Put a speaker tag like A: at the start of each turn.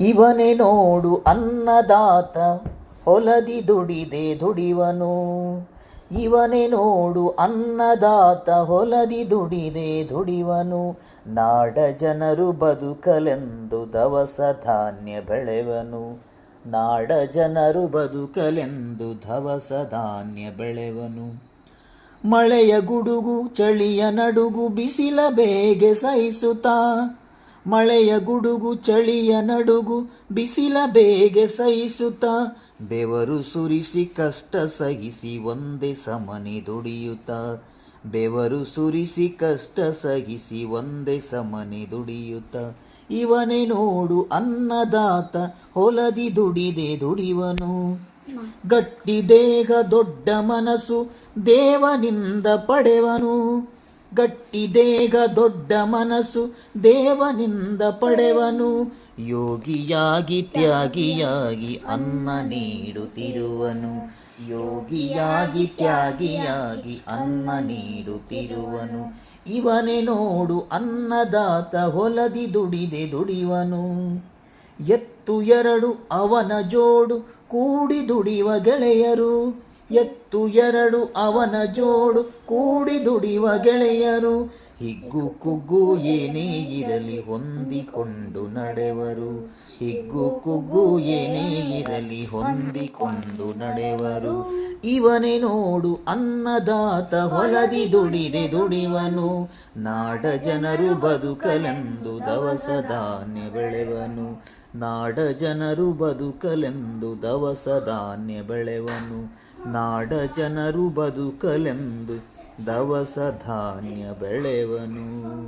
A: ಇವನೇ ನೋಡು ಅನ್ನದಾತ, ಹೊಲದಿ ದುಡಿದೆ ದುಡಿವನು. ಇವನೇ ನೋಡು ಅನ್ನದಾತ, ಹೊಲದಿ ದುಡಿದೆ ದುಡಿವನು. ನಾಡ ಜನರು ಬದುಕಲೆಂದು ದವಸ ಧಾನ್ಯ ಬೆಳೆವನು. ನಾಡ ಜನರು ಬದುಕಲೆಂದು ದವಸ ಧಾನ್ಯ ಬೆಳೆವನು. ಮಳೆಯ ಗುಡುಗು, ಚಳಿಯ ನಡುಗು, ಬಿಸಿಲ ಬೇಗೆ ಸಹಿಸುತ್ತಾ ಮಳೆಯ ಗುಡುಗು, ಚಳಿಯ ನಡುಗು, ಬಿಸಿಲ ಬೇಗೆ ಸಹಿಸುತ್ತ, ಬೆವರು ಸುರಿಸಿ ಕಷ್ಟ ಸಹಿಸಿ ಒಂದೇ ಸಮನೆ ದುಡಿಯುತ್ತ, ಬೆವರು ಸುರಿಸಿ ಕಷ್ಟ ಸಹಿಸಿ ಒಂದೇ ಸಮನೆ ದುಡಿಯುತ್ತ, ಇವನೇ ನೋಡು ಅನ್ನದಾತ, ಹೊಲದಿ ದುಡಿದೆ ದುಡಿವನು. ಗಟ್ಟಿ ದೇಹ ದೊಡ್ಡ ಮನಸ್ಸು, ದೇವನಿಂದ ಪಡೆವನು. ಗಟ್ಟಿ ದೇಗ ದೊಡ್ಡ ಮನಸ್ಸು ದೇವನಿಂದ ಪಡೆವನು. ಯೋಗಿಯಾಗಿ ತ್ಯಾಗಿಯಾಗಿ ಅನ್ನ ನೀಡುತ್ತಿರುವನು. ಯೋಗಿಯಾಗಿ ತ್ಯಾಗಿಯಾಗಿ ಅನ್ನ ನೀಡುತ್ತಿರುವನು. ಇವನೇ ನೋಡು ಅನ್ನದಾತ ಹೊಲದಿ ದುಡಿದೆ ದುಡಿವನು. ಎತ್ತು ಎರಡು ಅವನ ಜೋಡು ಕೂಡಿ ದುಡಿವ ಗೆಳೆಯರು. ಎತ್ತು ಎರಡು ಅವನ ಜೋಡು ಕೂಡಿ ದುಡಿಯುವ ಗೆಳೆಯರು. ಹಿಗ್ಗು ಕುಗ್ಗು ಏನೇ ಇರಲಿ ಹೊಂದಿಕೊಂಡು ನಡೆವರು. ಹಿಗ್ಗು ಕುಗ್ಗು ಏನೇ ಇರಲಿ ಹೊಂದಿಕೊಂಡು ನಡೆವರು. ಇವನೇ ನೋಡು ಅನ್ನದಾತ ಹೊಲದಿ ದುಡಿದೆ ದುಡಿವನು. ನಾಡ ಜನರು ಬದುಕಲೆಂದು ದವಸ ಧಾನ್ಯ ಬೆಳೆವನು. ನಾಡ ಜನರು ಬದುಕಲೆಂದು ದವಸ ಧಾನ್ಯ ಬೆಳೆವನು. ನಾಡ ಜನರು ಬದುಕಲೆಂದು ದವಸ ಧಾನ್ಯ ಬೆಳೆವನು.